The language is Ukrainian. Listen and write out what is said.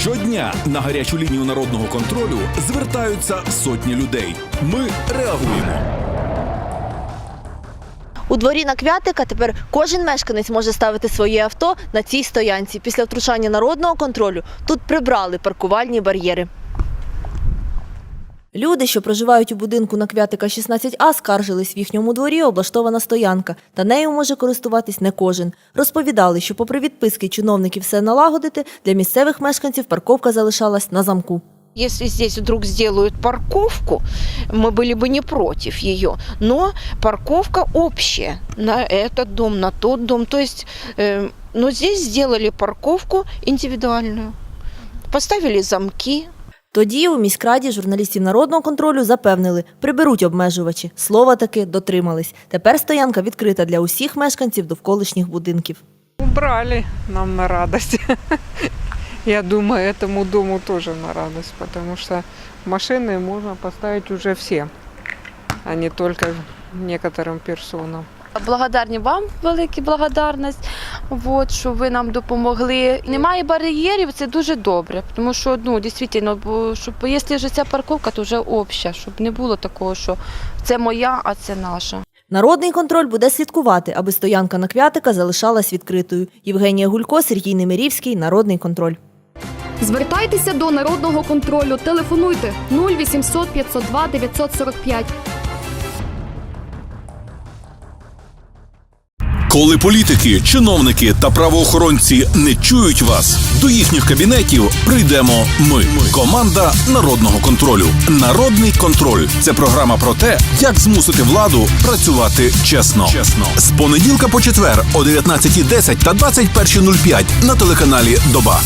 Щодня на гарячу лінію народного контролю звертаються сотні людей. Ми реагуємо. У дворі на Квятика тепер кожен мешканець може ставити своє авто на цій стоянці. Після втручання народного контролю тут прибрали паркувальні бар'єри. Люди, що проживають у будинку на Квятика 16А, скаржились в їхньому дворі облаштована стоянка, та нею може користуватись не кожен. Розповідали, що попри відписки чиновників все налагодити, для місцевих мешканців парковка залишалась на замку. Если здесь вдруг сделают парковку, мы были бы не против ее. Но парковка общая на этот дом, на тот дом. То есть, э, но здесь сделали парковку индивидуальную. Поставили замки, Тоді у міськраді журналістів народного контролю запевнили, приберуть обмежувачі. Слова таки дотримались. Тепер стоянка відкрита для усіх мешканців довколишніх будинків. Убрали нам на радость. Я думаю, этому дому тоже на радость, потому что машины можно поставить уже все, а не только некоторым персонам. Благодарні вам велика благодарність, от, що ви нам допомогли. Немає бар'єрів, це дуже добре, тому що ну, дійсно, бо, щоб, якщо вже ця парковка, то вже обща, щоб не було такого, що це моя, а це наша. Народний контроль буде слідкувати, аби стоянка на Квятика залишалась відкритою. Євгенія Гулько, Сергій Немирівський, Народний контроль. Звертайтеся до народного контролю. Телефонуйте 0800 502 945. Коли політики, чиновники та правоохоронці не чують вас, до їхніх кабінетів прийдемо ми. Команда народного контролю. Народний контроль це програма про те, як змусити владу працювати чесно. Чесно з понеділка по четвер о 19.10 та 21.05 на телеканалі Доба.